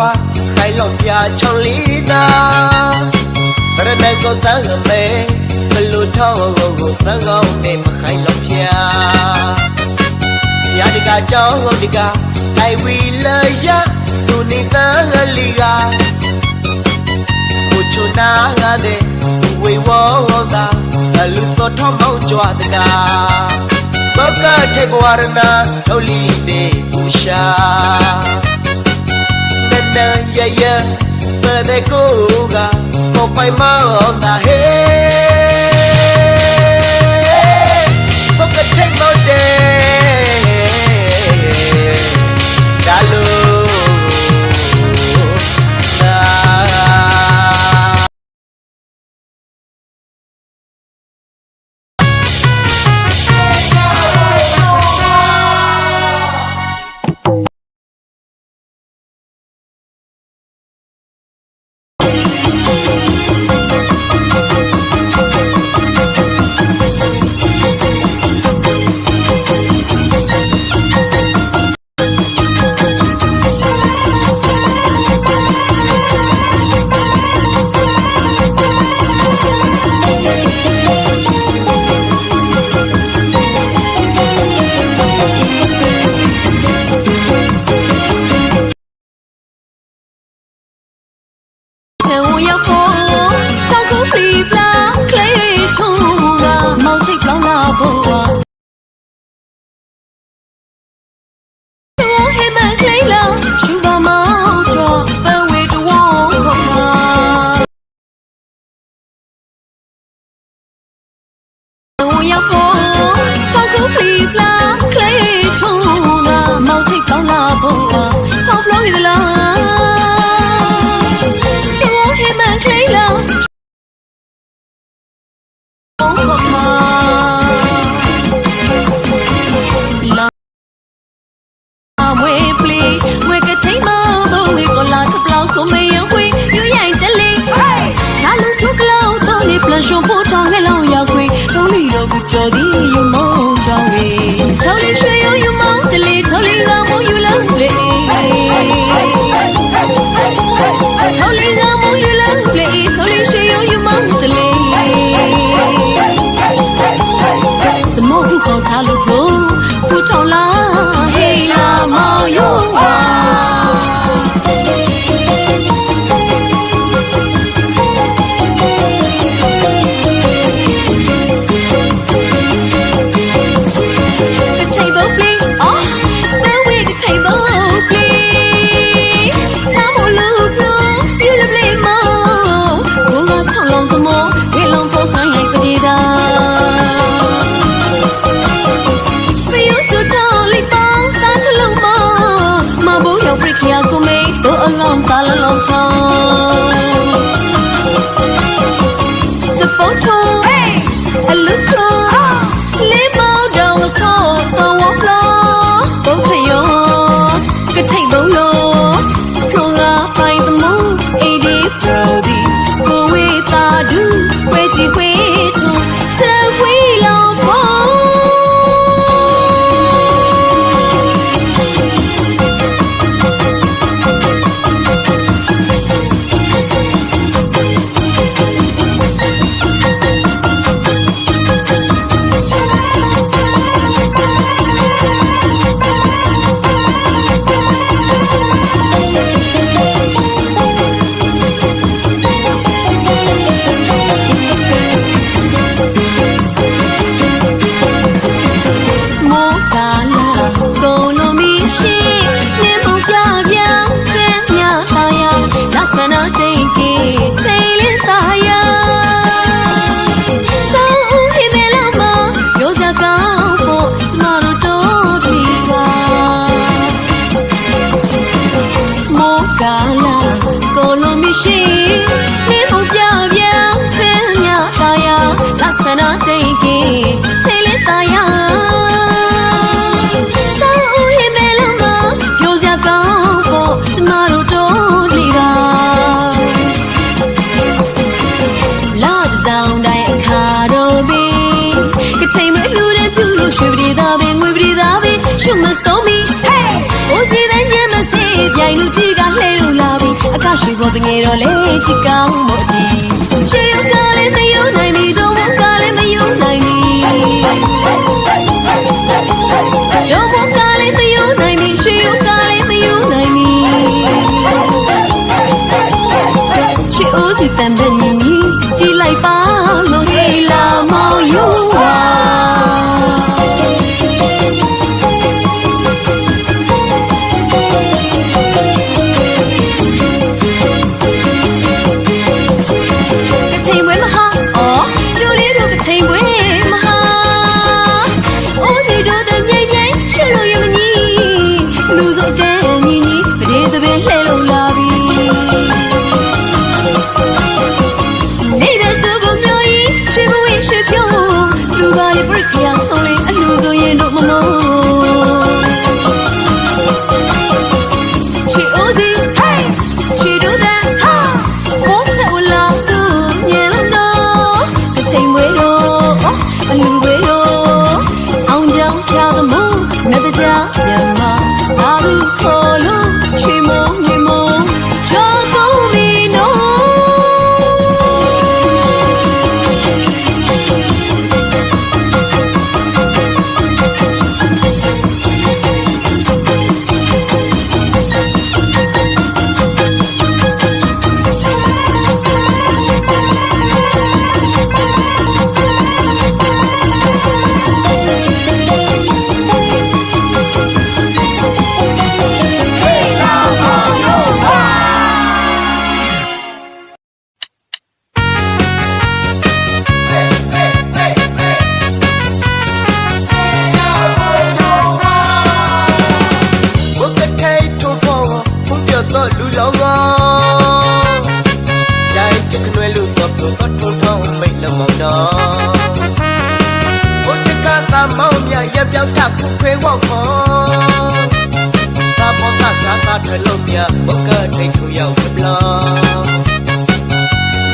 ကွာခိုင်လုံးပြချောင်းလေးသာပရဒကောသံငမဲဘလူထောင်းကိုကိုသံကောင်းမေမခိုင်လုံးပြရာဒီကကြောင်းဟုတ်ဒီက I will love ya သူနေသန်းလီကကိုချွနာရတဲ့ဝေဝောတာအလူတော်ထောင်းမောင်းကြွတကား Boca de Guarna, Olide Puxa. เดินเยอะๆเพื่อได้คู่กันคงไปมองตาเห็น 手不着来了。 ရွှေပေါ်တငယ်တော့လေချစ်ကောင်းမို့ဒီရွှေရုပ်ကလည်းမယုံနိုင်ပြီတော့မကလည်းမယုံနိုင်ပြီ မြရပြောက်ထခုခွေဝေါခေါ်သာပေါ်သာသာသာထွယ်လုံးမြဘုကထိုင်ထူရောက်ပလော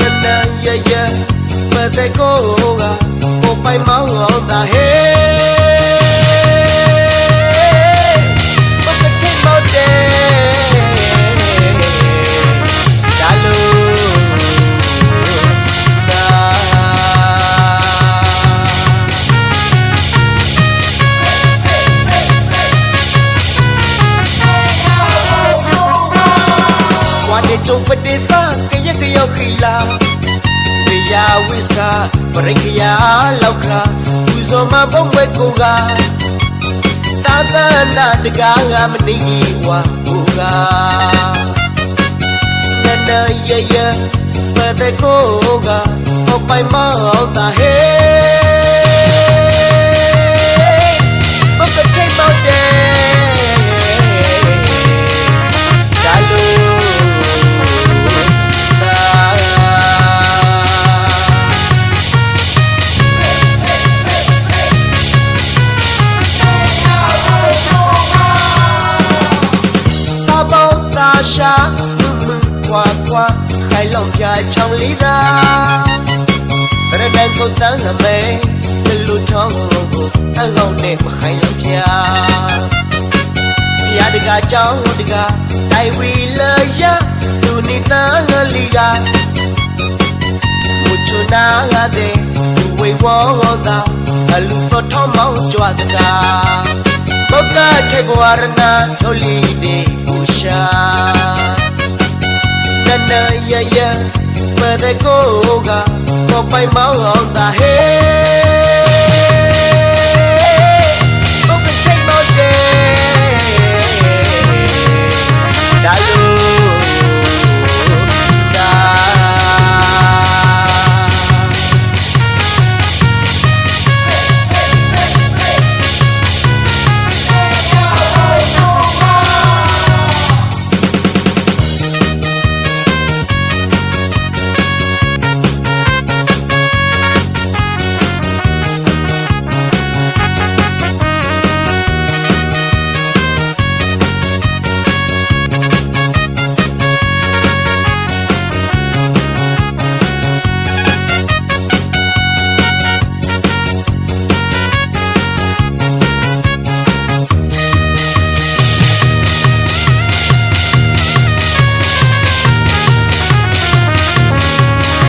နန္ဒရရပတဲ့ကိုကကိုပိုင်မောင်းအောင်သာဟေး Wade chong padita Kaya kayo kila Kaya wisa Parang kaya laukra Uzo mabong wekuga သာသနာတကားငါမနေဝါဘူကနနရရပတဲ့ကိုကဟောပိုင်မောက်တာဟေ သာရှာမှုမှုကွာကွာခိုင်လောက်ပြချောင်းလေးသာပရဒတ်ကိုတန်းနမဲသလူထောင်းကိုအကောင်နဲ့မခိုင်လောက်ပြဖျားတကကြောင်းတကတိုက်ဝီလာရသူနေသားလီကမချွနာလာတဲ့ဝေဝောတာအလူတော်ထောင်းမောင်းကြွားတကဘုကခေကွာရနာထိုလီတဲ့ ရှာနနရရမတဲ့ကိုကကိုပိုင်မောင်းအောင်တာဟေး